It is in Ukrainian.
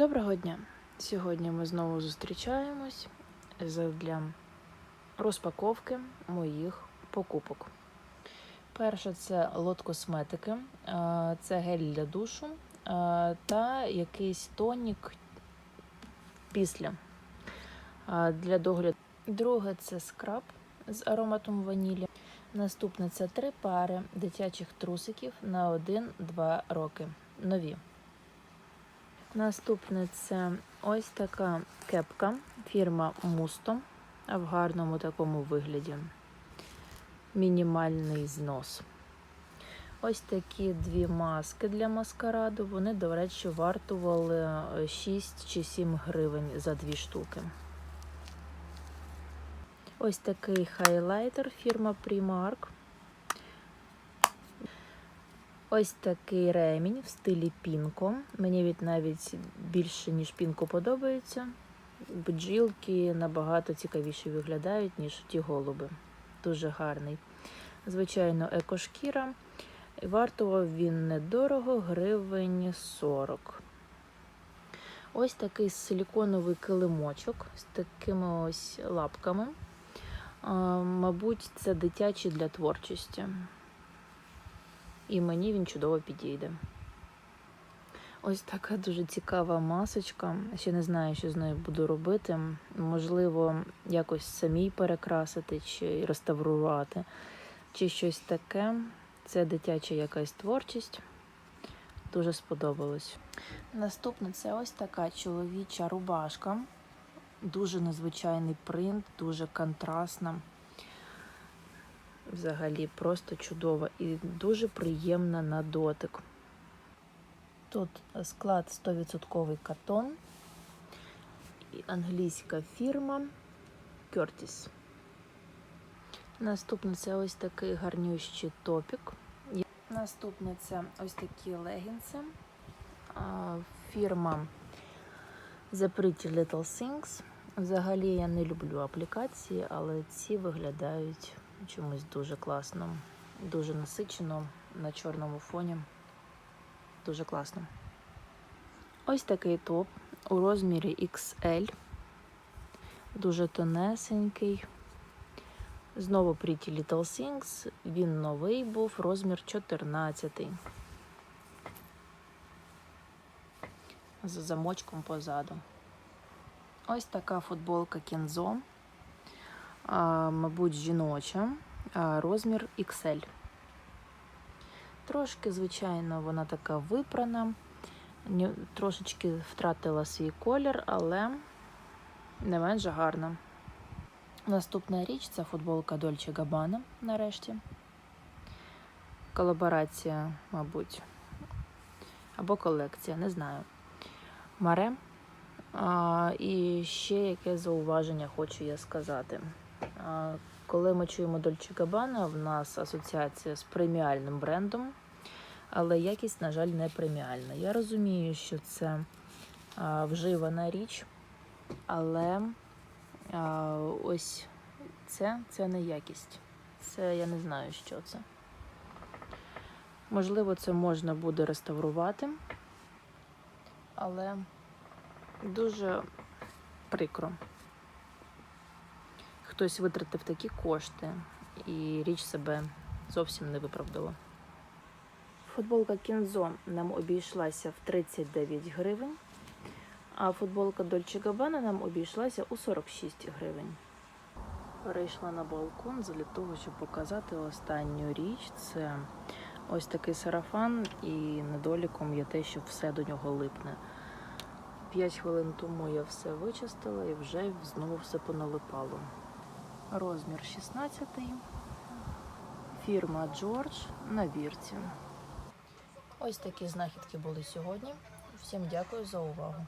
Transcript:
Доброго дня! Сьогодні ми знову зустрічаємось для розпаковки моїх покупок. Перше це лот косметики, е, це гель для душу е, та якийсь тонік після е, для догляду. Друге це скраб з ароматом ванілі. Наступне це три пари дитячих трусиків на 1-2 роки. Нові. Наступне це ось така кепка фірма Мусто в гарному такому вигляді. Мінімальний знос. Ось такі дві маски для маскараду. Вони, до речі, вартували 6 чи 7 гривень за дві штуки. Ось такий хайлайтер фірма Primark. Ось такий ремінь в стилі пінко. Мені навіть більше, ніж пінко подобається. Бджілки набагато цікавіше виглядають, ніж ті голуби. Дуже гарний. Звичайно, екошкіра. Вартував він недорого, гривень 40. Ось такий силіконовий килимочок з такими ось лапками. Мабуть, це дитячий для творчості і мені він чудово підійде. Ось така дуже цікава масочка. Ще не знаю, що з нею буду робити. Можливо, якось самій перекрасити чи реставрувати, чи щось таке. Це дитяча якась творчість. Дуже сподобалось. Наступне це ось така чоловіча рубашка. Дуже незвичайний принт, дуже контрастна. Взагалі просто чудова і дуже приємна на дотик. Тут склад 100% катон англійська фірма Curtis. Наступне це ось такий гарнющий топік. Наступне це ось такі легінси. Фірма The Pretty Little Things. Взагалі я не люблю аплікації, але ці виглядають чомусь дуже класно, дуже насичено на чорному фоні. Дуже класно. Ось такий топ у розмірі XL. Дуже тонесенький. Знову Pretty Little Things. Він новий був, розмір 14. З замочком позаду. Ось така футболка Кензо мабуть, жіноча, розмір XL. Трошки, звичайно, вона така випрана, трошечки втратила свій колір, але не менш гарна. Наступна річ це футболка Dolce Gabbana, нарешті. Колаборація, мабуть, або колекція, не знаю. Маре. А, І ще яке зауваження хочу я сказати. Коли ми чуємо Дольче Габана, в нас асоціація з преміальним брендом, але якість, на жаль, не преміальна. Я розумію, що це вживана річ, але ось це, це не якість. Це я не знаю, що це. Можливо, це можна буде реставрувати, але дуже прикро хтось витратив такі кошти, і річ себе зовсім не виправдала. Футболка Кінзо нам обійшлася в 39 гривень, а футболка Dolce Gabbana нам обійшлася у 46 гривень. Перейшла на балкон для того, щоб показати останню річ. Це ось такий сарафан, і недоліком є те, що все до нього липне. П'ять хвилин тому я все вичистила і вже знову все поналипало розмір 16, фірма Джордж на вірці. Ось такі знахідки були сьогодні. Всім дякую за увагу.